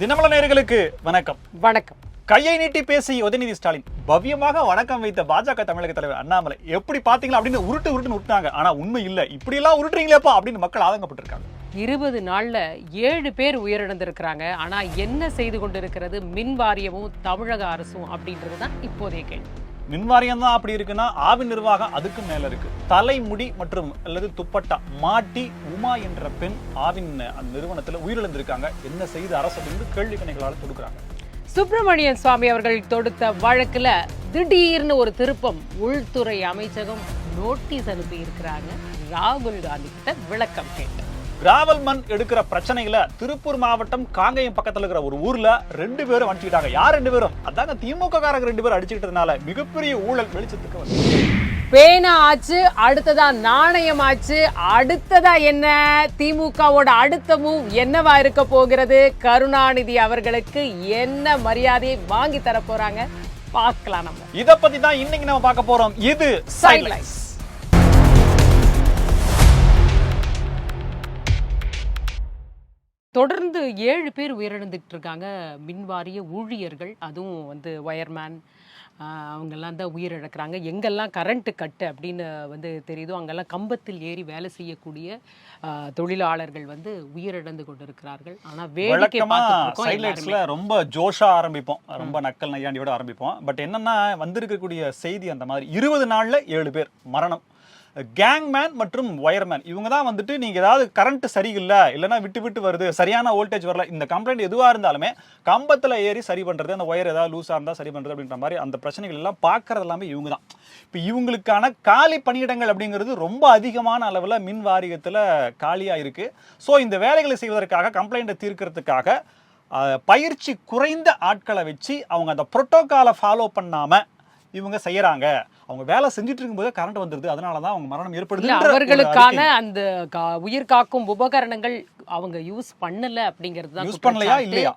தினமல நேயர்களுக்கு வணக்கம். வணக்கம். கையை நீட்டி பேசிய உதயநிதி ஸ்டாலின் பவ்யமாக வணக்கம் வைத்த பாஜக தமிழக தலைவர் அண்ணாமலை. எப்படி பாத்தீங்களா அப்படின்னு உருட்டு உருட்டுன்னு உருட்டாங்க ஆனா உண்மை இல்ல. இப்படி எல்லாம் உருட்டுறீங்களேப்பா அப்படின்னு மக்கள் ஆதங்கப்பட்டிருக்காங்க. இருபது நாள்ல ஏழு பேர் உயிரிழந்திருக்கிறாங்க. ஆனா என்ன செய்து கொண்டிருக்கிறது மின் வாரியமும் தமிழக அரசும் அப்படின்றது தான் இப்போதைய கேள்வி. மின்வாரியம் தான் அப்படி இருக்குன்னா ஆவின் நிர்வாகம் அதுக்கு மேல இருக்கு. தலைமுடி மற்றும் அல்லது துப்பட்டா மாட்டி உமா என்ற பெண் ஆவின் அந்த நிறுவனத்துல உயிரிழந்திருக்காங்க. என்ன செய்து அரசு வந்து கேள்வி கணைகளால் கொடுக்குறாங்க சுப்பிரமணியன் சுவாமி அவர்கள் தொடுத்த வழக்குல திடீர்னு ஒரு திருப்பம் உள்துறை அமைச்சகம் நோட்டீஸ் அனுப்பி இருக்கிறாங்க ராகுல் காந்தி கிட்ட விளக்கம் கேட்டு. கிராவல் மண் எடுக்கிற பிரச்சனையில திருப்பூர் மாவட்டம் காங்கேயம் பக்கத்துல இருக்கிற ஒரு ஊர்ல ரெண்டு பேரும் அடிச்சுக்கிட்டாங்க. யார் ரெண்டு பேரும்? அதாங்க திமுக காரங்க ரெண்டு பேரும் அடிச்சுக்கிட்டதுனால மிகப்பெரிய ஊழல் வெளிச்சத்துக்கு வந்து பேனா ஆச்சு அடுத்ததா நாணயம் ஆச்சு அடுத்ததா என்ன? திமுகவோட அடுத்த மூவ் என்னவா இருக்க போகிறது? கருணாநிதி அவர்களுக்கு என்ன மரியாதையை வாங்கி தர போறாங்க? பார்க்கலாம் நம்ம. இத பத்தி தான் இன்னைக்கு நம்ம பார்க்க போறோம். இது சைட்லைன்ஸ் தொடர்ந்து ஏழு பேர் உயிரிழந்துட்டு இருக்காங்க மின்வாரிய ஊழியர்கள் அதுவும் வந்து ஒயர்மேன் அவங்கெல்லாம் தான் உயிரிழக்கிறாங்க. எங்கெல்லாம் கரண்ட் கட்டு அப்படின்னு வந்து தெரியுதோ அங்கெல்லாம் கம்பத்தில் ஏறி வேலை செய்யக்கூடிய தொழிலாளர்கள் வந்து உயிரிழந்து கொண்டிருக்கிறார்கள். ஆனா வேடிக்கை ரொம்ப ஜோஷா ஆரம்பிப்போம். ரொம்ப நக்கல் நையாண்டியோட ஆரம்பிப்போம். பட் என்னன்னா வந்திருக்கக்கூடிய செய்தி அந்த மாதிரி. இருபது நாள்ல ஏழு பேர் மரணம். கேங்மேன் மற்றும் ஒயர்மேன் இவங்க தான் வந்துட்டு நீங்கள் ஏதாவது கரண்ட் சரியில்லை இல்லைன்னா விட்டு விட்டு வருது சரியான வோல்டேஜ் வரல இந்த கம்ப்ளைண்ட் எதுவாக இருந்தாலுமே கம்பத்தில் ஏறி சரி பண்ணுறது அந்த ஒயர் ஏதாவது லூஸாக இருந்தால் சரி பண்ணுறது அப்படின்ற மாதிரி அந்த பிரச்சனைகள் எல்லாம் பார்க்கறது எல்லாமே இவங்க தான். இப்போ இவங்களுக்கான காலி பணியிடங்கள் அப்படிங்கிறது ரொம்ப அதிகமான அளவில் மின் வாரியத்தில் காலியாக இருக்குது ஸோ இந்த வேலைகளை செய்வதற்காக கம்ப்ளைண்ட்டை தீர்க்கிறதுக்காக பயிற்சி குறைந்த ஆட்களை வச்சு அவங்க அந்த ப்ரோட்டோக்காலை ஃபாலோ பண்ணாமல் இவங்க செய்யறாங்க. அவங்க வேலை செஞ்சுட்டு இருக்கும்போது கரண்ட் வந்துருது. அதனால தான் அவங்க மரணம் ஏற்படுது அவர்களுக்கான அந்த உயிர் காக்கும் உபகரணங்கள் அவங்க யூஸ் பண்ணல அப்படிங்கிறது யூஸ் பண்ணலையா. இல்லையா?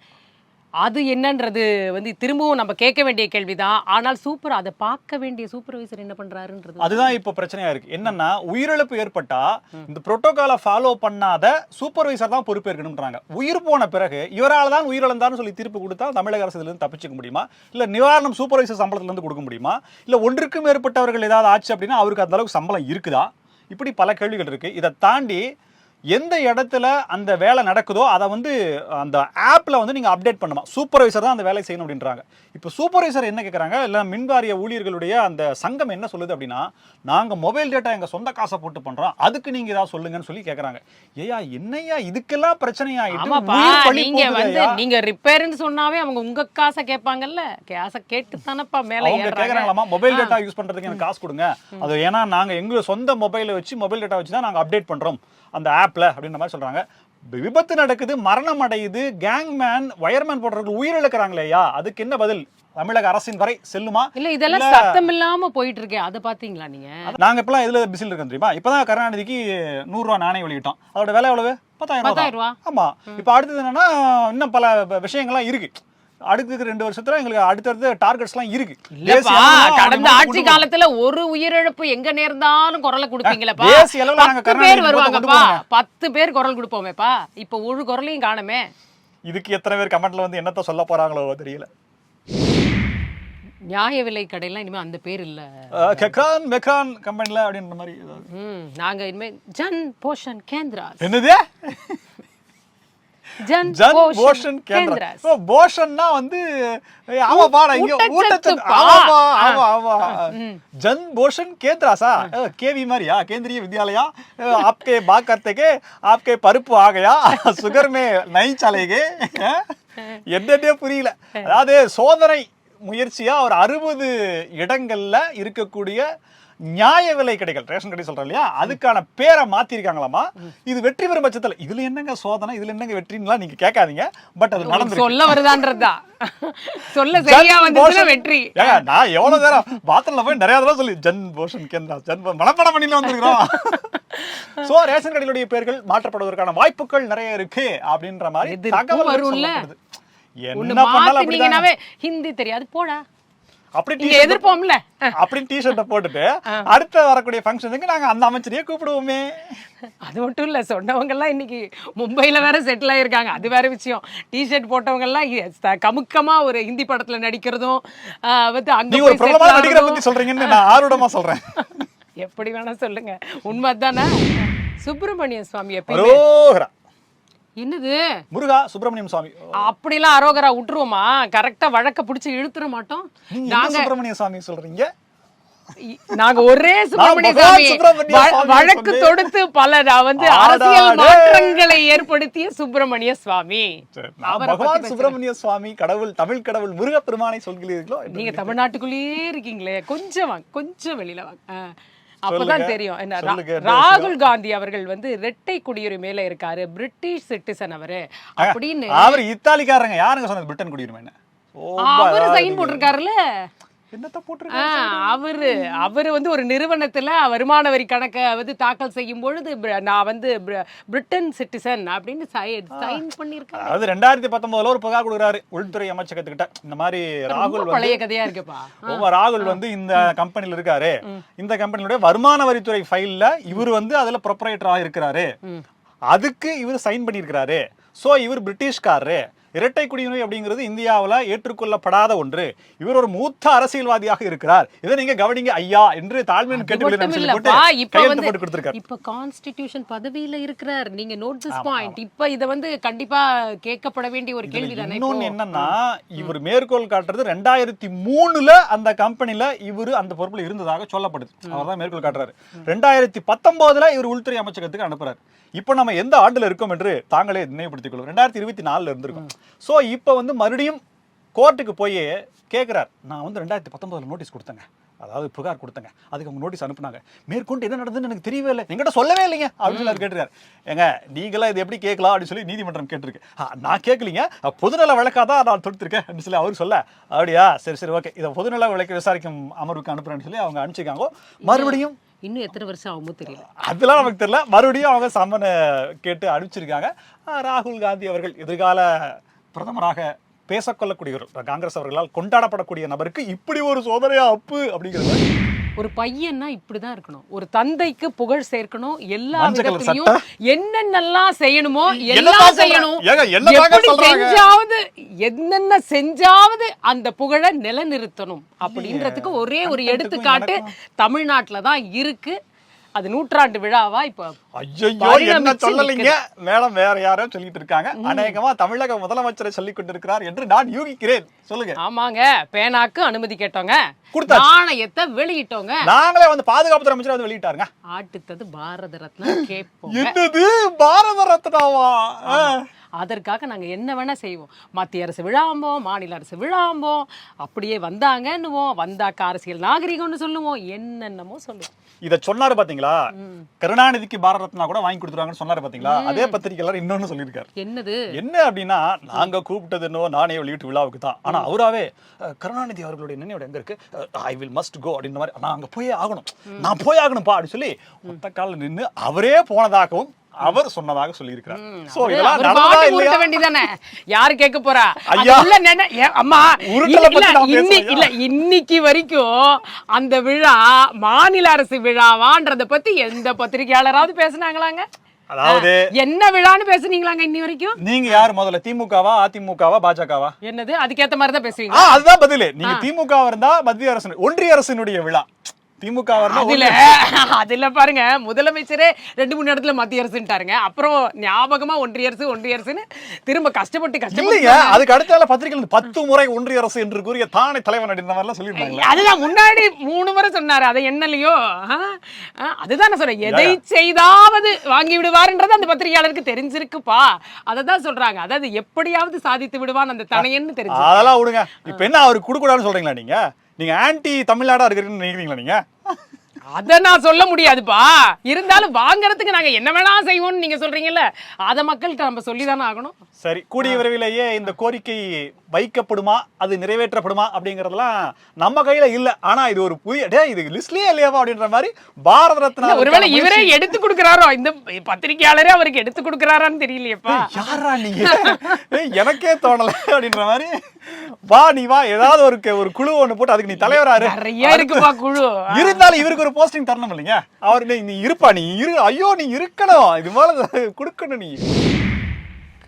அது என்னன்றது வந்து திரும்பவும் நம்ம கேட்க வேண்டிய கேள்விதான். ஆனால் சூப்பர் அதை பார்க்க வேண்டிய சூப்பர்வைசர் என்ன பண்றாருன்றது. அதுதான் இப்போ பிரச்சனையா இருக்கு. என்னன்னா உயிரிழப்பு ஏற்பட்டா இந்த புரோட்டோகாலை ஃபாலோ பண்ணாத சூப்பர்வைசர் தான் பொறுப்பேற்கணும்ன்றாங்க உயிர் போன பிறகு இவரால் தான் உயிரிழந்தார்னு சொல்லி தீர்ப்பு கொடுத்தா தமிழக அரசு இருந்து தப்பிச்சுக்க முடியுமா? இல்ல நிவாரணம் சூப்பர்வைசர் சம்பளத்துல இருந்து கொடுக்க முடியுமா? இல்ல ஒன்றுக்கும் மேற்பட்டவர்கள் ஏதாவது ஆச்சு அப்படின்னா அவருக்கு அந்த அளவுக்கு சம்பளம் இருக்குதா? இப்படி பல கேள்விகள் இருக்கு. இதை தாண்டி எந்த இடத்துல அந்த வேலை நடக்குதோ அதை வந்து அந்த ஆப்பில் வந்து நீங்கள் அப்டேட் பண்ணுமா சூப்பர்வைசர் தான் அந்த வேலையை செய்யணும் அப்படின்றாங்க. இப்போ சூப்பர்வைசர் என்ன கேட்குறாங்க இல்லை மின்வாரிய ஊழியர்களுடைய அந்த சங்கம் என்ன சொல்லுது அப்படின்னா நாங்கள் மொபைல் டேட்டா எங்கள் சொந்த காசை போட்டு பண்ணுறோம் அதுக்கு நீங்கள் ஏதாவது சொல்லுங்கன்னு சொல்லி கேட்குறாங்க ஏயா என்னய்யா இதுக்கெல்லாம் பிரச்சனையாயிட்டு நீங்க வந்து? நீங்க ரிப்பேர்னு சொன்னாவே அவங்க உங்க காசை கேட்பாங்கல்ல? காசை கேட்டு தானப்பா மேல கேக்குறாங்களாமா மொபைல் டேட்டா யூஸ் பண்றதுக்கு எனக்கு காசு கொடுங்க. அது ஏன்னா நாங்க எங்க சொந்த மொபைலை வச்சு மொபைல் டேட்டா வச்சு தான் நாங்க அப்டேட் பண்றோம். அந்த ஆப்ல அப்படின்ற மாதிரி சொல்றாங்க. விபத்து நடக்குது மரணம் அடையுது கேங்மேன் வயர்மேன் போடுறவர்கள் உயிரிழக்கிறாங்களேயா அதுக்கு என்ன பதில்? தமிழக அரசின் வரை செல்லுமா? இல்ல இதெல்லாம். சத்தம் இல்லாம போயிட்டு இருக்கே அதை பாத்தீங்களா நீங்க? நாங்க இப்பெல்லாம் எதுல பிஸில் இருக்கோம் தெரியுமா? இப்பதான் கருணாநிதிக்கு நூறு ரூபா நாணயம் வெளியிட்டோம். அதோட விலை எவ்வளவு? பத்தாயிரம் ரூபா பத்தாயிரம் ரூபா? ஆமா. இப்போ அடுத்தது என்னன்னா இன்னும் பல விஷயங்கள்லாம் இருக்கு. அடுத்த ரெண்டு வருஷத்துல எங்களுக்கு அடுத்தடுத்த டார்கெட்ஸ்லாம் இருக்கு. கடந்த ஆட்சி காலத்துல ஒரு உயிரிழப்பு எங்க நேர்ந்தாலும் குரலை கொடுப்பீங்களப்பா. தேசிய அளவுல நாங்க பேர் வருவாங்கப்பா. பத்து பேர் குரல் கொடுப்போமேப்பா. இப்ப ஒரு குரலையும் காணுமே. இதுக்கு எத்தனை பேர் கமெண்ட்ல வந்து என்னத்த சொல்ல போறாங்களோ தெரியல. நியாய விலை கடையெல்லாம் இனிமே அந்த பேர் இல்ல. கெக்ரான் மெக்ரான் கம்பெனில அப்படின்ற மாதிரி நாங்க இனிமே ஜன் போஷன் கேந்திரா. என்னது? ஜன் போஷன் கேந்திரா போஷன்னா வந்து ஆமா பாடா இங்க ஊட்டச்சத்து மாதிரியா? கேந்திரிய வித்யாலயா? ஆப்கே பாக் கர்த்தேகே ஆப்கே பருப்பு ஆகையா? சுகர் மே நை சலேகே என்னன்னே புரியல. அதாவது சோதனை முயற்சியா ஒரு அறுபது இடங்கள்ல இருக்கக்கூடிய நியாய விலை கடைகள் ரேஷன் கடை சொல்றோம் இல்லையா? அதுக்கான பேரை மாத்திருக்காங்களாமா? இது வெற்றி பெறும் பட்சத்துல இதுல என்னங்க சோதனை? இதுல என்னங்க வெற்றிங்களா நீங்க கேட்காதீங்க. பட் அது நடந்திருக்கு. சொல்ல வருதான்றதா? சொல்ல சரியா போஷன். வெற்றி. நான் எவ்வளவு நேரம் பாத்திரல போய் நிறைய தடவை சொல்லி ஜன் போஷன் கேந்திரா ஜன் மனப்பாடம் பண்ணில வந்திருக்கிறோம். சோ ரேஷன் கடைகளுடைய பெயர்கள் மாற்றப்படுவதற்கான வாய்ப்புகள் நிறைய இருக்கு அப்படின்ற மாதிரி தகவல் வரும்ல. என்ன பண்ணாலும் ஹிந்தி தெரியாது. போடா. அப்படி t-shirt எதிர்ப்போம்ல. அப்படின்னு டிஷர்ட்டை போட்டுட்டு அடுத்த வரக்கூடிய ஃபங்க்ஷனுக்கு நாங்க அந்த அமைச்சரையே கூப்பிடுவோமே. அது மட்டும் இல்ல சொன்னவங்க எல்லாம் இன்னைக்கு மும்பைல வேற செட்டில் ஆயிருக்காங்க. அது வேற விஷயம். டிஷர்ட் போட்டவங்க எல்லாம் கமுக்கமா ஒரு ஹிந்தி படத்துல நடிக்கிறதும் வந்து அங்க நீங்க ஒரு நடிகரை ஆகுறதும். பத்தி சொல்றீங்கன்னு நான் ஆர்வமா சொல்றேன். எப்படி வேணா சொல்லுங்க. உண்மை தானே சுப்பிரமணிய சுவாமி அரோகரா. என்னது? முருகா சுப்பிரமணியம் சுவாமி. அப்படிலாம் அரோகரா விட்டுருவோமா கரெக்டா வழக்க பிடிச்சி இழுத்துற மாட்டோம். நீங்க நாங்க சுப்பிரமணிய சுவாமி சொல்றீங்க? நாங்க ஒரே சுப்பிரமணிய பகவான் சாமி சுப்பிரமணிய வ- சுவாமி வழக்கு தொடுத்து பல நான் வந்து ஆடாடே. அரசியல் மாற்றங்களை ஏற்படுத்திய சுப்பிரமணிய சுவாமி. சரி, நான் அவரை பத்தி பகவான் பேசுறேன். சுப்பிரமணிய சுவாமி கடவுள் தமிழ் கடவுள் முருகப்பெருமானை சொல்கிறீர்களோ? என்று நீங்க தமிழ்நாட்டுக்குள்ளேயே இருக்கீங்களே. கொஞ்சம் வாங்க கொஞ்சம் வெளியில வாங்க. ஆ. அப்பதான். தெரியும். என்ன ராகுல் காந்தி அவர்கள் வந்து இரட்டை குடியுரிமையில இருக்காரு பிரிட்டிஷ் சிட்டிசன் அவரு. அப்படின்னு அவர் இத்தாலிக்காரங்க யாருங்க சொன்னது பிரிட்டன் குடியுரிமைன்னு? அவரு சைன் போட்டிருக்காருல்ல. அவரு அவரு வந்து ஒரு நிறுவனத்துல வருமான வரி கணக்கை வந்து தாக்கல் செய்யும் பொழுது நான் வந்து பிர- பிரிட்டன் சிட்டிசன் அப்படின்னு சைன் பண்ணிருக்காரு அதாவது ரெண்டாயிரத்தி பத்தொன்பதுல ஒரு புகார் கொடுக்குறாரு உள்துறை அமைச்சகத்துக்கிட்ட. இந்த மாதிரி ராகுல் பழைய கதையா இருக்குப்பா. ஓ, ராகுல் வந்து இந்த கம்பெனில இருக்காரு. இந்த கம்பெனியுடைய வருமான வரித்துறை ஃபைல்ல இவர் வந்து அதுல ப்ரொப்ரைட்டரா இருக்கிறாரு. அதுக்கு இவர் சைன் பண்ணியிருக்கிறாரு. சோ இவர் பிரிட்டிஷ்காரரு. இரட்டை குடியுரிமை அப்படிங்கிறது இந்தியாவுல ஏற்றுக்கொள்ளப்படாத ஒன்று. இவர் ஒரு மூத்த அரசியல்வாதியாக இருக்கிறார். இதை நீங்க கவனிங்க ஐயா என்று தாழ்மையின் கேட்டுக்கொள்ள இப்ப கான்ஸ்டிடியூஷன் பதவியில இருக்கிறார். நீங்க நோட் திஸ் பாயிண்ட் இப்ப இத வந்து கண்டிப்பா கேட்கப்பட வேண்டிய ஒரு கேள்வி தானே இன்னொன்னு என்னன்னா இவர் மேற்கோள் காட்டுறது ரெண்டாயிரத்தி மூணுல அந்த கம்பெனில இவர் அந்த பொறுப்புல இருந்ததாக சொல்லப்படுது. அவர் தான் மேற்கோள் காட்டுறாரு. ரெண்டாயிரத்தி பத்தொன்பதுல இவர் உள்துறை அமைச்சகத்துக்கு அனுப்புறாரு. இப்போ நம்ம எந்த ஆண்டுல இருக்கோம் என்று தாங்களே நினைவுபடுத்திக் கொள்ளும் ரெண்டாயிரத்தி இருபத்தி நாலுல இருந்திருக்கோம். சோ இப்போ வந்து மறுபடியும் கோர்ட்டுக்கு போய் கேட்கிறார் நான் வந்து ரெண்டாயிரத்தி பத்தொன்பதுல நோட்டீஸ் கொடுத்தேங்க. அதாவது புகார் கொடுத்தேங்க. அதுக்கு அவங்க நோட்டீஸ் அனுப்புனாங்க. மேற்கொண்டு என்ன நடந்ததுன்னு எனக்கு தெரியவே இல்லை. என்கிட்ட சொல்லவே இல்லைங்க அப்படின்னு சொல்லி கேட்டிருக்காரு. ஏங்க நீங்களா இது எப்படி கேட்கலாம் அப்படின்னு சொல்லி நீதிமன்றம் கேட்டிருக்கு. "ஆ, நான் கேட்கலீங்க. பொதுநல வழக்காக தான் நான் தொடுத்திருக்கேன் அப்படின்னு சொல்லி அவர் சொல்ல அப்படியா? சரி சரி ஓகே இதை பொதுநல வழக்கு விசாரிக்கும் அமர்வுக்கு அனுப்புறேன்னு சொல்லி அவங்க அனுப்பிச்சிருக்காங்க. மறுபடியும் இன்னும் எத்தனை வருஷம் ஆகுமோ தெரியல. அதெல்லாம் நமக்கு தெரியல. மறுபடியும் அவங்க சம்மனை கேட்டு அனுப்பிச்சிருக்காங்க. ராகுல் காந்தி அவர்கள் எதிர்கால பிரதமராக பேசக்கொள்ளக்கூடியவர் காங்கிரஸ் அவர்களால் கொண்டாடப்படக்கூடிய நபருக்கு இப்படி ஒரு சோதனையா அப்பு அப்படிங்கிறது ஒரு பையன்னா இப்படிதான் இருக்கணும். ஒரு தந்தைக்கு புகழ் சேர்க்கணும். எல்லா விதத்திலையும் என்னென்னலாம் செய்யணுமோ எல்லாம்? செய்யணும்? செஞ்சாவது என்னென்ன செஞ்சாவது அந்த புகழை நிலைநிறுத்தணும். அப்படின்றதுக்கு ஒரே ஒரு எடுத்துக்காட்டு தமிழ்நாட்டுல தான் இருக்கு. அது நூற்றாண்டு விழாவா இப்ப? ஐயோ என்ன சொல்லலைங்க? மேடம் வேற யாரோ சொல்லிட்டு இருக்காங்க. அநேகமா தமிழக முதலமைச்சரை சொல்லிக் கொண்டிருக்கிறார் என்று நான் யூகிக்கிறேன். சொல்லுங்க. ஆமாங்க பேனாக்கு அனுமதி கேட்டோங்க. நாணயத்தை வெளியிட்டோங்க. நாங்களே வந்து பாதுகாப்புத்துறை அமைச்சர் வந்து வெளியிட்டாருங்க. ஆட்டுத்தது பாரத ரத்னா கேட்போம் என்னது? பாரத ரத்னாவா. அதற்காக நாங்க என்ன வேணா செய்வோம். மத்திய அரசு விழாம்போம் மாநில அரசு விழாம்போம் அப்படியே வந்தாங்கன்னுவோம். வந்தாக்க அரசியல் நாகரிகம்னு சொல்லுவோம். என்னென்னமோ சொல்லுவோம். இத சொன்னாரு பாத்தீங்களா? கருணாநிதிக்கு பாரத ரத்னா கூட வாங்கி கொடுத்துருவாங்கன்னு சொன்னாரு பாத்தீங்களா? அதே பத்திரிகையாளர் இன்னொன்னு சொல்லியிருக்காரு. என்னது? என்ன அப்படின்னா நாங்க கூப்பிட்டது என்னவோ நானே வெளியிட்டு விழாவுக்கு தான். ஆனா அவராவே கருணாநிதி அவர்களுடைய நினைவு எங்க இருக்கு? ஐ வில் மஸ்ட் கோ அப்படின்ற மாதிரி நான் அங்க போயே ஆகணும். நான் போய் ஆகணும்ப்பா அப்படின்னு சொல்லி ஒத்த காலில் நின்னு அவரே போனதாகவும் அவர் சொன்னதாக சொல்லியிருக்கிறார். சோ இதெல்லாம் நடந்ததா இல்லையா? வேண்டியதானே யாரு கேட்க போறா? ஐயா. உள்ள அம்மா உருட்டலை இல்ல, பத்தி நான் இன்னி- பேசலையா? இல்ல இன்னைக்கு வரைக்கும் அந்த விழா மாநில அரசு விழாவான்றத பத்தி எந்த பத்திரிகையாளராவது பேசுனாங்களாங்க? அதாவது என்ன விழான்னு பேசுனீங்களாங்க இன்னி வரைக்கும்? நீங்க யார் முதல்ல திமுகவா அதிமுகவா பாஜகவா? என்னது? அதுக்கேத்த மாதிரி தான் பேசுவீங்க அதுதான் பதிலு. நீங்க திமுக இருந்தா மத்திய அரசு ஒன்றிய அரசினுடைய விழா. திமுக அதுல அதுல பாருங்க முதலமைச்சரே ரெண்டு மூணு இடத்துல மத்திய அரசுட்டாருங்க அப்புறம் ஞாபகமா ஒன்றிய அரசு ஒன்றிய அரசுன்னு திரும்ப கஷ்டப்பட்டு கஷ்டப்பட்டு அதுக்கு அடுத்த பத்திரிகையில் பத்து முறை ஒன்றிய அரசு என்று கூறிய தானே தலைவன் அப்படின்ற மாதிரிலாம் சொல்லியிருந்தாங்க. அதுதான் முன்னாடி மூணு முறை சொன்னாரு. அதை என்னலையோ அதுதான் நான் சொல்றேன் எதை செய்தாவது வாங்கி விடுவாருன்றது அந்த பத்திரிகையாளருக்கு தெரிஞ்சிருக்குப்பா. அதை தான் சொல்றாங்க. அதாவது எப்படியாவது சாதித்து விடுவான் அந்த தனையன்னு தெரிஞ்சு அதெல்லாம் விடுங்க. இப்ப என்ன அவருக்கு கொடுக்கூடாதுன்னு சொல்றீங்களா நீங்க? நீங்கள் ஆன்டி தமிழ்நாடா இருக்கிறீங்கன்னு நினைக்கிறீங்களா நீங்க? அத நான் சொல்ல முடியாதுப்பா. இருந்தாலும் வாங்குறதுக்கு நாங்க என்ன வேணா செய்வோம்னு நீங்க சொல்றீங்கல்ல அத மக்கள்கிட்ட நம்ம சொல்லிதானே ஆகணும். சரி கூடிய விரைவிலேயே இந்த கோரிக்கை வைக்கப்படுமா அது நிறைவேற்றப்படுமா அப்படிங்கறதெல்லாம் நம்ம கையில இல்ல. ஆனா இது ஒரு புதிய டே இது லிஸ்ட்லயே இல்லையாவா அப்படின்ற மாதிரி பாரத ரத்னா ஒருவேளை இவரே எடுத்து கொடுக்கறாரோ? இந்த பத்திரிகையாளரே அவருக்கு எடுத்து கொடுக்கறாரான்னு தெரியலையேப்பா. யாரா நீங்க? எனக்கே தோணல அப்படின்ற மாதிரி. வா நீ வா ஏதாவது ஒரு ஒரு குழு ஒண்ணு போட்டு அதுக்கு நீ தலைவராரு. நிறைய இருக்குப்பா குழு. இருந்தாலும் இவருக்கு ஒரு போஸ்டிங் தரணும் இல்லைங்க. அவர் நீ- இருப்பா நீ இரு. ஐயோ நீ இருக்கணும். இது மேல கொடுக்கணும் நீ.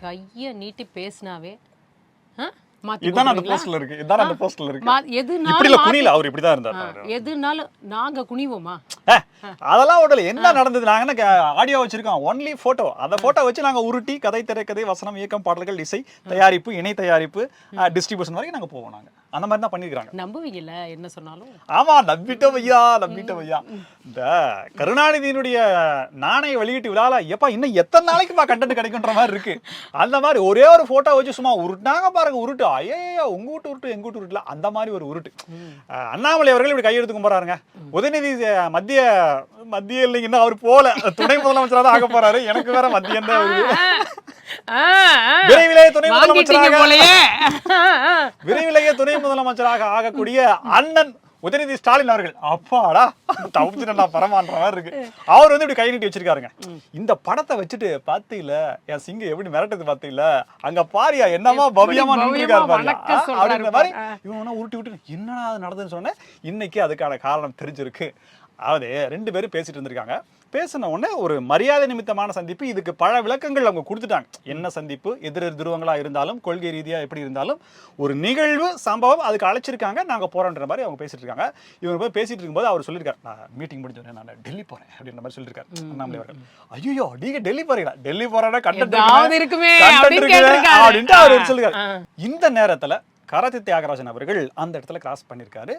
கைய நீட்டி பேசினாவே அந்த? போஸ்ட்ல இருக்கு. இதுதான் அந்த போஸ்ட்ல இருக்கு. எதுனாலும் இப்படி அவர் இப்படிதான் இருந்தார் எதுனாலும் நாங்க குனிவோமா? அதெல்லாம் விடல என்ன நடந்தது? நாங்க ஆடியோ வச்சிருக்கோம். ஒன்லி போட்டோ அந்த போட்டோ வச்சு நாங்க உருட்டி கதை திரைக்கதை வசனம் இயக்கம் பாடல்கள் இசை தயாரிப்பு இணை தயாரிப்பு டிஸ்ட்ரிபியூஷன் வரைக்கும் நாங்க போவோம் நாங்க. அந்த மாதிரி தான் பண்ணிருக்காங்க நம்புவீங்கல்ல என்ன சொன்னாலும்? ஆமா நம்பிட்டோம் ஐயா நம்பிட்டோம் ஐயா இந்த கருணாநிதியினுடைய நாணய வெளியீட்டு விழால எப்பா இன்னும் எத்தனை நாளைக்குப்பா கண்டென்ட் கிடைக்குன்ற மாதிரி இருக்கு? அந்த மாதிரி ஒரே ஒரு போட்டோ வச்சு சும்மா உருட்டாங்க பாருங்க உருட்டு. ஐயோ உங்க வீட்டு உருட்டு எங்க வீட்டு உருட்டுல அந்த மாதிரி ஒரு உருட்டு. அண்ணாமலை அவர்கள் இப்படி கையெழுத்து கும்பிட்றாருங்க உதயநிதி மத்திய மத்திய இல்லைங்க இன்னும் அவர் போல. துணை முதலமைச்சரா தான் ஆக போறாரு. எனக்கு வேற மத்தியம் தான் வருது. ஆ, ஆ. விரைவிலே துணை முதலமைச்சராக விரைவிலேயே துணை முதலமைச்சராக ஆகக்கூடிய அண்ணன் உதயநிதி ஸ்டாலின் அவர்கள். அப்பாடா தவிச்சுட்டா பரமான்ற மாதிரி இருக்கு. அவர் வந்து இப்படி கை நீட்டி வச்சிருக்காருங்க. இந்த படத்தை வச்சுட்டு பாத்தீங்களா என் சிங்கம் எப்படி மிரட்டது பாத்தீங்களா அங்க பாரியா என்னமா பவ்யமா ஆ, சொல்றாரு அப்படின்ற மாதிரி. இவன் உருட்டி விட்டு என்னடா அது நடந்ததுன்னு சொன்னேன். இன்னைக்கு அதுக்கான காரணம் தெரிஞ்சிருக்கு. அதாவது ரெண்டு பேரும் பேசிட்டு இருந்திருக்காங்க. பேசின உடனே ஒரு மரியாதை நிமித்தமான சந்திப்பு இதுக்கு பல விளக்கங்கள் அவங்க கொடுத்துட்டாங்க. என்ன சந்திப்பு? எதிர் எதிர் துருவங்களா இருந்தாலும் கொள்கை ரீதியா எப்படி இருந்தாலும் ஒரு நிகழ்வு சம்பவம் அதுக்கு அழைச்சிருக்காங்க நாங்க போறோன்ற மாதிரி அவங்க பேசிட்டு இருக்காங்க. இவங்க போய் பேசிட்டு இருக்கும்போது அவர் சொல்லியிருக்காரு நான் மீட்டிங் முடிஞ்சோடனே நான் டெல்லி போறேன் அப்படின்ற மாதிரி சொல்லியிருக்காரு அண்ணாமலை அவர்கள். ஐயோ நீங்க டெல்லி போறீங்களா? டெல்லி போறேன்னா கண்டென்ட் இருக்குமே. அப்படின்ட்டு அவர் ஆ. இந்த நேரத்துல கரத்தி தியாகராஜன் அவர்கள் அந்த இடத்துல கிராஸ் பண்ணிருக்காரு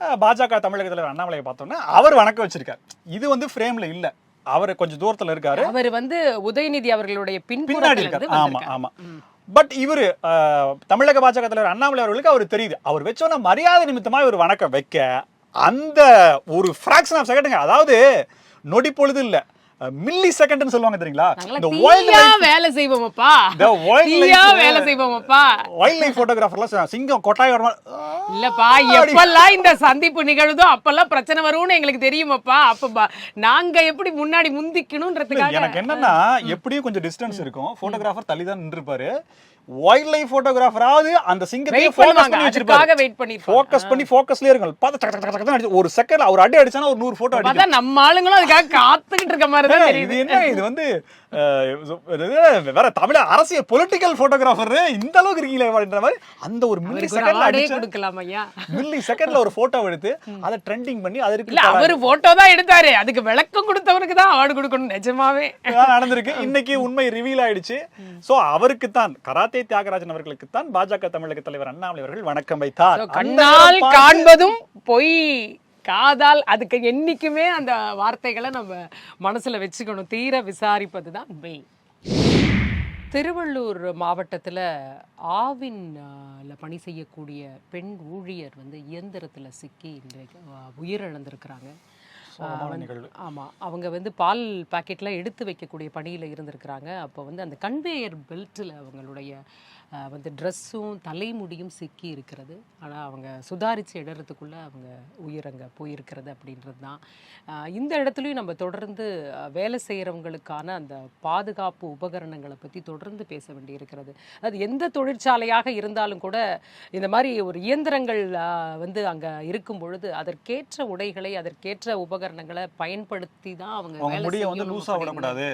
அஹ் பாஜக தமிழக தலைவர் அண்ணாமலையை பார்த்தோன்னா அவர் வணக்கம் வச்சிருக்காரு. இது வந்து ஃப்ரேம்ல இல்ல. அவர் கொஞ்சம் தூரத்துல இருக்காரு. அவர் வந்து உதயநிதி அவர்களுடைய பின்னாடி இருக்காரு. ஆமா. ஆமா. பட் இவரு தமிழக பாஜக தலைவர் அண்ணாமலை அவர்களுக்கு அவர் தெரியுது. அவர் வச்சோன்னா மரியாதை நிமித்தமா இவர் வணக்கம் வைக்க அந்த ஒரு ஃபிராக்ஷன் ஆஃப் செகண்டுங்க அதாவது நொடி பொழுது இல்ல. மில்லி செகண்ட்னு சொல்லுவாங்க தெரியுங்களா? இந்த வைல்ட் தீயா வேலை செய்வோமப்பா. இந்த வைல்ட் தீயா வேலை செய்வோமப்பா. வைல்ட் லைஃப் போட்டோகிராஃபர்லாம் சிங்கம் கொட்டாய் வர இல்லப்பா எப்பெல்லாம் இந்த சந்திப்பு நிகழுதோ அப்பெல்லாம் பிரச்சனை வரும்னு எங்களுக்கு தெரியுமாப்பா. அப்ப நாங்க எப்படி முன்னாடி முந்திக்கணும்ன்றதுக்காக எனக்கு என்னன்னா எப்படியும் கொஞ்சம் டிஸ்டன்ஸ் இருக்கும். போட்டோகிராஃபர் தள்ளி தான் நின்றுப்பாரு. வைல்ட் லைஃப் போட்டோகிராஃபராவது அந்த சிங்கத்தையே வெயிட் ஃபோக்கஸ் பண்ணி பண்ணிருப்பாங்க ஃபோக்கஸ் பண்ணி ஃபோக்கஸ்லயே இருக்கும் பார்த்தா டக் டக் டக் டக்னு அடிச்சு ஒரு செகண்ட் ஒரு அடி அடிச்சானா ஒரு நூறு போட்டோ பார்த்தா நம்ம ஆளுங்களும் அதுக்காக காத்துக்கிட்டு இருக்க மாதிரி தான் இது என்ன இது வந்து வேற தமிழ அரசியல் பொலிட்டிக்கல் போட்டோகிராஃபர் இந்த அளவுக்கு இருக்கீங்களே அப்படின்ற மாதிரி அந்த ஒரு மில்லி செகண்ட்ல அடிச்சு கொடுக்கலாம் ஐயா. மில்லி செகண்ட்ல ஒரு போட்டோ எடுத்து அதை ட்ரெண்டிங் பண்ணி அதற்கு இல்ல அவரு போட்டோ தான் எடுத்தாரு. அதுக்கு விளக்கம் கொடுத்தவருக்கு தான் அவார்டு கொடுக்கணும் நிஜமாவே. நடந்திருக்கு. இன்னைக்கு உண்மை ரிவீல் ஆயிடுச்சு. சோ அவருக்கு தான் கராத்தே தியாகராஜன் அவர்களுக்கு தான் பாஜக தமிழக தலைவர் அண்ணாமலை அவர்கள் வணக்கம் வைத்தார். கண்ணால் காண்பதும் பொய் காதால் அதுக்கு என்னைக்குமே அந்த வார்த்தைகளை நம்ம மனசுல வச்சுக்கணும். தீர விசாரிப்பது தான் மெய் திருவள்ளூர் மாவட்டத்தில் ஆவின் ஆல பணி செய்யக்கூடிய பெண் ஊழியர் வந்து இயந்திரத்தில் சிக்கி இன்றைக்கு உயிரிழந்திருக்கிறாங்க. சோகமான நிகழ்வு. ஆமா அவங்க வந்து பால் பாக்கெட்லாம் எடுத்து வைக்கக்கூடிய பணியில இருந்திருக்கிறாங்க. அப்போ வந்து அந்த கன்வேயர் பெல்ட்டில் அவங்களுடைய வந்து ட்ரெஸ்ஸும் தலைமுடியும் சிக்கி இருக்கிறது. ஆனா அவங்க சுதாரித்து இடறதுக்குள்ள அவங்க உயிரங்க போயிருக்கிறது அப்படின்றது தான் இந்த இடத்துலையும் நம்ம தொடர்ந்து வேலை செய்கிறவங்களுக்கான அந்த பாதுகாப்பு உபகரணங்களை பற்றி தொடர்ந்து பேச வேண்டியிருக்கிறது. அது எந்த தொழிற்சாலையாக இருந்தாலும் கூட இந்த மாதிரி ஒரு இயந்திரங்கள் வந்து அங்க இருக்கும் பொழுது அதற்கேற்ற உடைகளை அதற்கேற்ற உபகரணங்களை பயன்படுத்தி தான் அவங்க அவங்க முடிய வந்து அப்படின்னு. விடக்கூடாது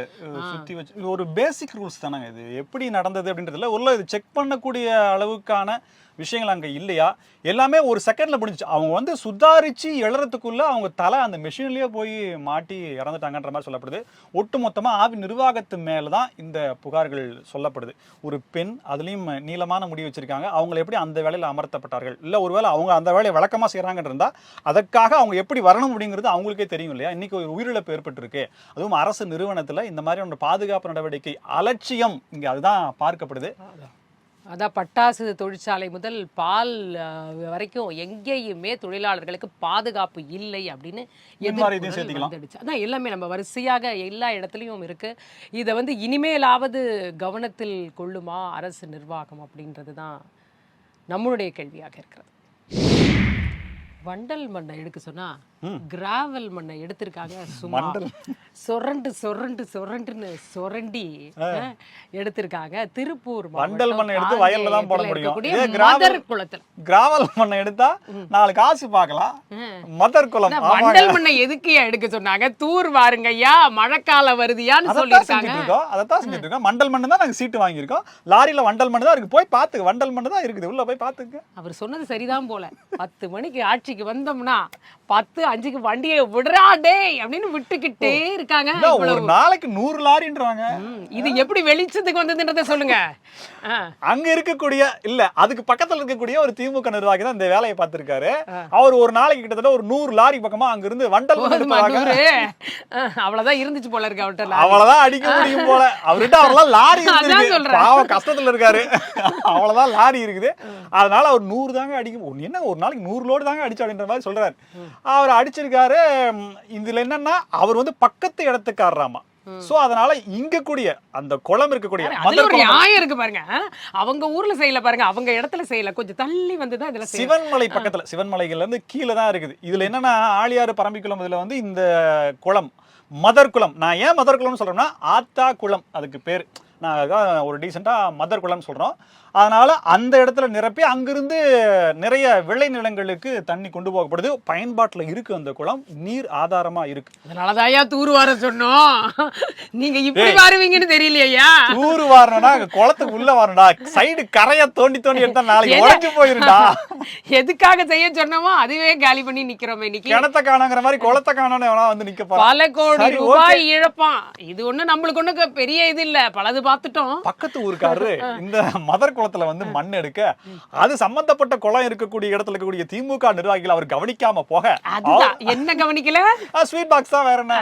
சுத்தி வச்சு ஒரு பேசிக் ரூல்ஸ் தானங்க இது. எப்படி நடந்தது அப்படின்றதுல உள்ள இது செக் பண்ணக்கூடிய அளவுக்கான விஷயங்கள் அங்கே இல்லையா? எல்லாமே ஒரு செகண்டில் முடிஞ்சுச்சு. அவங்க வந்து சுதாரித்து எழுறதுக்குள்ளே அவங்க தலை அந்த மிஷின்லேயே போய் மாட்டி இறந்துட்டாங்கன்ற மாதிரி சொல்லப்படுது. ஒட்டுமொத்தமாக ஆவி நிர்வாகத்து மேலே தான் இந்த புகார்கள் சொல்லப்படுது. ஒரு பெண் அதுலேயும் நீளமான முடி வச்சுருக்காங்க. அவங்களை எப்படி அந்த வேலையில் அமர்த்தப்பட்டார்கள்? இல்லை ஒருவேளை அவங்க அந்த வேலையை வழக்கமாக செய்யறாங்கன்னு அதற்காக அவங்க எப்படி வரணும் அப்படிங்கிறது அவங்களுக்கே தெரியும் இல்லையா? இன்னைக்கு ஒரு உயிரிழப்பு ஏற்பட்டிருக்கு. அதுவும் அரசு நிறுவனத்தில் இந்த மாதிரி பாதுகாப்பு நடவடிக்கை அலட்சியம். இங்கே அதுதான் பார்க்கப்படுது. அதான் பட்டாசு தொழிற்சாலை முதல் பால் வரைக்கும் எங்கேயுமே தொழிலாளர்களுக்கு பாதுகாப்பு இல்லை அப்படின்னு. வந்துடுச்சு. அதான் எல்லாமே நம்ம வரிசையாக எல்லா இடத்துலையும் இருக்கு. இதை வந்து இனிமேலாவது கவனத்தில் கொள்ளுமா அரசு நிர்வாகம் அப்படின்றது தான் நம்மளுடைய கேள்வியாக இருக்கிறது. வண்டல் மண்ணை எடுக்க சொன்னா கிராவல் மண்ணை எடுத்திருக்காங்க. சும்மா சொரண்டு சொரண்டு சொரண்டுன்னு சொரண்டி எடுத்திருக்காங்க. திருப்பூர் மாவட்டம் மண்ணை எடுத்து வயல்ல தான் போட முடியும். மதர் குளத்துல. கிராவல் மண்ணை எடுத்தா நாலு காசு பார்க்கலாம். மதர் குளம் அதான் வண்டல் மண்ணை எதுக்குயா எடுக்க சொன்னாங்க? தூர் வாருங்க ஐயா மழைக்காலம் வருதியான்னு சொல்லியிருக்காங்க. அதைத்தான் செஞ்சுட்டு இருக்கோம். மண்டல் மண்ணு தான் நாங்க சீட்டு வாங்கியிருக்கோம். லாரியில வண்டல் மண்ணு தான் இருக்கு. போய் பாத்துக்க. வண்டல் மண்ணு தான் இருக்குது. உள்ள போய் பாத்துக்க. அவர் சொன்னது சரிதான் போல. பத்து மணிக்கு ஆட்சிக்கு வந்தோம்னா பத்து அஞ்சுக்கு வண்டியை விடுறா டேய் அப்படின்னு விட்டுக்கிட்டே இருக்காங்க ஒரு. நாளைக்கு நூறு லாரின்றாங்க. இது எப்படி வெளிச்சத்துக்கு வந்ததுன்றத சொல்லுங்க. அங்க இருக்கக்கூடிய இல்ல அதுக்கு பக்கத்துல இருக்கக்கூடிய ஒரு திமுக நிர்வாகி தான் இந்த வேலையை பார்த்திருக்காரு. அவர் ஒரு நாளைக்கு கிட்டத்தட்ட ஒரு நூறு லாரி பக்கமா அங்க இருந்து வண்டல் அவ்வளவுதான் இருந்துச்சு போல இருக்கு அவர்கிட்ட அவ்வளவுதான் அடிக்க முடியும் போல. அவர்கிட்ட அவரெல்லாம் லாரி. பாவம் கஷ்டத்துல இருக்காரு. அவ்வளவுதான் லாரி இருக்குது. அதனால அவர் நூறு தாங்க அடிக்க ஒண்ணு என்ன ஒரு நாளைக்கு நூறு லோடு தாங்க அடிச்சு அப்படின்ற மாதிரி சொல்றாரு. அவர் அடிச்சிருக்காரு. இதுல என்னன்னா அவர் வந்து பக்கத்து இடத்துக்காரராமா. சோ அதனால இங்க கூடிய அந்த குளம் இருக்கக்கூடிய ஒரு நியாயம் இருக்கு பாருங்க? அவங்க ஊர்ல செய்யல பாருங்க அவங்க இடத்துல செய்யல. கொஞ்சம் தள்ளி வந்து தான் இதுல சிவன்மலை பக்கத்துல சிவன்மலைகள்ல இருந்து கீழே தான் இருக்குது. இதுல என்னன்னா ஆழியாறு பரம்பிக்குளம் இதுல வந்து இந்த குளம் மதர் குளம் நான் ஏன் மதர் குளம்னு சொல்றேன்னா ஆத்தா குளம் அதுக்கு பேர். நான் ஒரு டீசெண்டா மதர் குளம் சொல்றோம். அதனால அந்த இடத்துல நிரப்பி அங்கிருந்து நிறைய விளைநிலங்களுக்கு தண்ணி கொண்டு போகப்படுது. பயன்பாட்டுல இருக்கு அந்த குளம். நீர் ஆதாரமா இருக்கு. அதனாலதான்யா தூர் வார சொன்னோம். நீங்க இப்படி வாருவீங்கன்னு தெரியலையா? ஊரு வாரணும்னா குளத்துக்கு உள்ள வரணும்டா. சைடு கரைய தோண்டி தோண்டி எடுத்தா நாளைக்கு உழைச்சு போயிருண்டா எதுக்காக செய்ய சொன்னோமோ அதுவே காலி பண்ணி நிக்கிறோம் இன்னைக்கு. கிணத்த காணங்கிற மாதிரி குளத்தை காணோன்னு எவனா வந்து நிக்க பல கோடி ரூபாய் இழப்பான். இது ஒண்ணு நம்மளுக்கு ஒண்ணு பெரிய இது இல்ல. பலது பார்த்துட்டோம். பக்கத்து ஊருக்காரரு இந்த மதர் குளத்துல வந்து மண் எடுக்க அது சம்பந்தப்பட்ட குளம் இருக்கக்கூடிய இடத்துல இருக்கக்கூடிய திமுக நிர்வாகிகள் அவர் கவனிக்காம போக. என்ன கவனிக்கல? ஸ்வீட் பாக்ஸ் தான் வேற என்ன?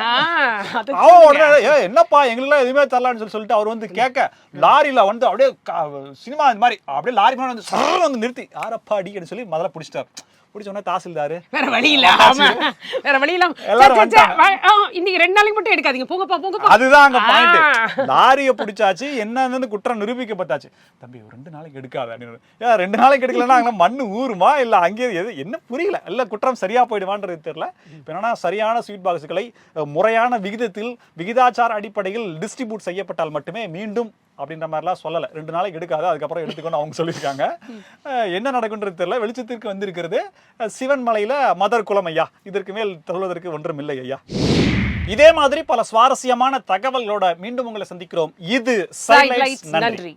அவன் உடனே "ஏய், என்னப்பா எங்களுக்கு எதுவுமே தரலான்னு சொல்லி சொல்லிட்டு அவர் வந்து கேட்க லாரியில வந்து அப்படியே சினிமா இந்த மாதிரி அப்படியே லாரி மேல வந்து சர்ன்னு வந்து நிறுத்தி யாரப்பா அடிக்கன்னு சொல்லி முதல்ல பிடிச்சிட்டார். பிடிச்ச உடனே தாசில்தாரு. வேற வழி இல்ல. ஆமா வேற வழி இல்ல. இன்னைக்கு ரெண்டு நாளைக்கு மட்டும் எடுக்காதீங்க. போங்கப்பா போங்கப்பா அதுதான் அங்க. பாயிண்ட் லாரிய பிடிச்சாச்சு என்னன்னு குற்றம் நிரூபிக்கப்பட்டாச்சு. தம்பி ஒரு ரெண்டு நாளைக்கு எடுக்காத அப்படின்னு. ஏன் ரெண்டு நாளைக்கு எடுக்கலன்னா அங்க மண்ணு ஊறுமா? இல்ல அங்கே எது என்ன புரியல. இல்ல குற்றம் சரியா போயிடுவான்றது தெரியல. இப்ப என்னன்னா சரியான ஸ்வீட் பாக்ஸ்களை முறையான விகிதத்தில் விகிதாச்சார அடிப்படையில் டிஸ்ட்ரிபியூட் செய்யப்பட்டால் மட்டுமே மீண்டும் அப்படின்ற மாதிரிலாம் சொல்லலை. ரெண்டு நாளைக்கு எடுக்காத அதுக்கப்புறம் எடுத்துக்கணும் அவங்க சொல்லியிருக்காங்க. என்ன நடக்குன்றது தெரியல. வெளிச்சத்திற்கு வந்திருக்கிறது. அஹ், சிவன்மலையில மதர் குளம் ஐயா. இதற்கு மேல் சொல்வதற்கு ஒன்றும் இல்லை ஐயா. இதே மாதிரி பல சுவாரஸ்யமான தகவல்களோட மீண்டும் உங்களை சந்திக்கிறோம். இது நன்றி.